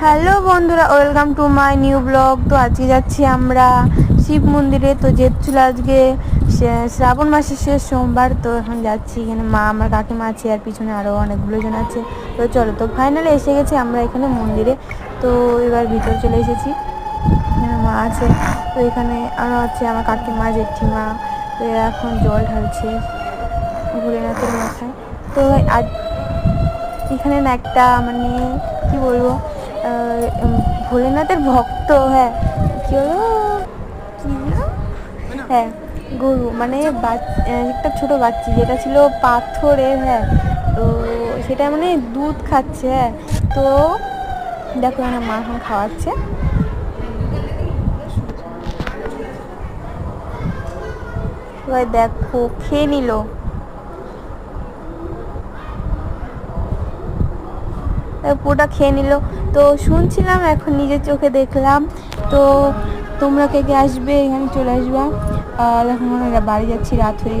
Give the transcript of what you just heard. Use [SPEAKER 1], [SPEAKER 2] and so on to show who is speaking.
[SPEAKER 1] Hello বন্ধুরা, welcome to my new blog. তো আজকে যাচ্ছি আমরা শিব মন্দিরে। তো ছিল আজকে শ্রাবণ মাসের শেষ সোমবার, তো এখন যাচ্ছি এখানে। মা, আমার কাকিমা আছে, আর পিছনে আরও অনেকগুলো জন আছে। তো চলো, তো ফাইনালি এসে গেছি আমরা এখানে মন্দিরে। তো এবার ভিতরে চলে এসেছি। এখানে মা আছে, তো এখানে আরও আছে আমার কাকিমা, জেঠিমা। তো এখন জল ঢালছে ভোলেনাথের মাথায়। তো আজ এখানে একটা মানে কি বলব ভোলেনাথের ভক্ত হ্যাঁ। কি হলো? কি হ্যাঁ গরু মানে একটা ছোট বাচ্চি যেটা ছিল পাথরের হ্যাঁ। তো সেটা মানে দুধ খাচ্ছে হ্যাঁ। তো দেখো এখানে মা এখন খাওয়াচ্ছে। দেখো খেয়ে নিল। পুরোটা খেয়ে নিল। তো শুনছিলাম, এখন নিজের চোখে দেখলাম। তো তোমরা কে কে আসবে? এখানে চলে আসবা। আর এখন বাড়ি যাচ্ছি, রাত হয়ে